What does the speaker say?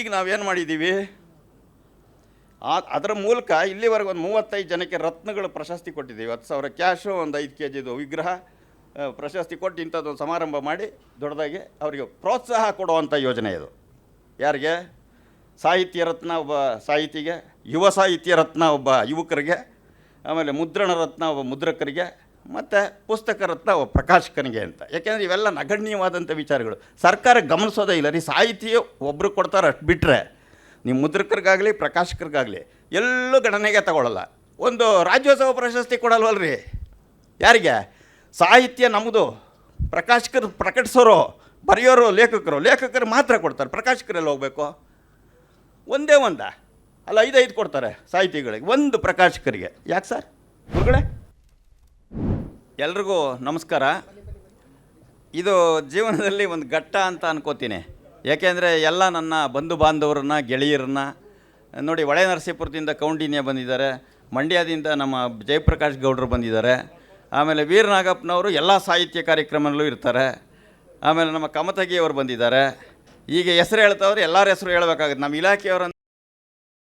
ಈಗ ನಾವೇನು ಮಾಡಿದ್ದೀವಿ ಆ, ಅದರ ಮೂಲಕ ಇಲ್ಲಿವರೆಗೆ ಒಂದು ಮೂವತ್ತೈದು ಜನಕ್ಕೆ ರತ್ನಗಳು ಪ್ರಶಸ್ತಿ ಕೊಟ್ಟಿದ್ದೀವಿ. ಹತ್ತು ಸಾವಿರ ಕ್ಯಾಶು, ಒಂದು ಐದು ಕೆ ಜಿದು ವಿಗ್ರಹ ಪ್ರಶಸ್ತಿ ಕೊಟ್ಟು ಇಂಥದ್ದೊಂದು ಸಮಾರಂಭ ಮಾಡಿ ದೊಡ್ಡದಾಗಿ ಅವರಿಗೆ ಪ್ರೋತ್ಸಾಹ ಕೊಡುವಂಥ ಯೋಜನೆ ಇದು. ಯಾರಿಗೆ? ಸಾಹಿತ್ಯ ರತ್ನ ಒಬ್ಬ ಸಾಹಿತಿಗೆ, ಯುವ ಸಾಹಿತ್ಯ ರತ್ನ ಒಬ್ಬ ಯುವಕರಿಗೆ, ಆಮೇಲೆ ಮುದ್ರಣ ರತ್ನ ಒಬ್ಬ ಮುದ್ರಕರಿಗೆ ಮತ್ತು ಪುಸ್ತಕ ರತ್ನ ಪ್ರಕಾಶಕನಿಗೆ ಅಂತ. ಯಾಕೆಂದರೆ ಇವೆಲ್ಲ ನಗಣ್ಯವಾದಂಥ ವಿಚಾರಗಳು. ಸರ್ಕಾರ ಗಮನಿಸೋದೇ ಇಲ್ಲ. ರೀ ಸಾಹಿತಿಯು ಒಬ್ಬರು ಕೊಡ್ತಾರೆ ಅಷ್ಟು ಬಿಟ್ಟರೆ ನೀವು ಮುದ್ರಕರಿಗಾಗಲಿ, ಪ್ರಕಾಶಕರಿಗಾಗಲಿ ಎಲ್ಲೂ ಗಣನೆಗೆ ತಗೊಳ್ಳಲ್ಲ ಒಂದು ರಾಜ್ಯೋತ್ಸವ ಪ್ರಶಸ್ತಿ ಕೊಡಲ್ವಲ್ಲ ರೀ ಯಾರಿಗೆ? ಸಾಹಿತ್ಯ ನಮ್ಮದು ಪ್ರಕಾಶಕರು ಪ್ರಕಟಿಸೋರು, ಬರೆಯೋರು ಲೇಖಕರು. ಲೇಖಕರು ಮಾತ್ರ ಕೊಡ್ತಾರೆ. ಪ್ರಕಾಶಕರೆಲ್ಲ ಹೋಗಬೇಕು? ಒಂದೇ ಒಂದ. ಅಲ್ಲ, ಐದೈದು ಕೊಡ್ತಾರೆ ಸಾಹಿತಿಗಳಿಗೆ. ಒಂದು ಪ್ರಕಾಶಕರಿಗೆ. ಯಾಕೆ ಸರ್? ಗುರುಗಳೇ? ಎಲ್ರಿಗೂ ನಮಸ್ಕಾರ. ಇದು ಜೀವನದಲ್ಲಿ ಒಂದು ಘಟ್ಟ ಅಂತ ಅನ್ಕೋತೀನಿ. ಯಾಕೆಂದರೆ ಎಲ್ಲ ನನ್ನ ಬಂಧು ಬಾಂಧವರನ್ನ, ಗೆಳೆಯರನ್ನ, ನೋಡಿ ಹೊಳೆ ನರಸೀಪುರದಿಂದ ಕೌಂಡಿನ್ಯ ಬಂದಿದ್ದಾರೆ. ಮಂಡ್ಯದಿಂದ ನಮ್ಮ ಜಯಪ್ರಕಾಶ್ ಗೌಡರು ಬಂದಿದ್ದಾರೆ. ಆಮೇಲೆ ವೀರನಾಗಪ್ಪನವರು ಎಲ್ಲ ಸಾಹಿತ್ಯ ಕಾರ್ಯಕ್ರಮದಲ್ಲೂ ಇರ್ತಾರೆ. ಆಮೇಲೆ ನಮ್ಮ ಕಮತಗಿಯವರು ಬಂದಿದ್ದಾರೆ. ಈಗ ಹೆಸರು ಹೇಳ್ತಾವ್ರೆ, ಎಲ್ಲರ ಹೆಸರು ಹೇಳಬೇಕಾಗುತ್ತೆ. ನಮ್ಮ ಇಲಾಖೆಯವರು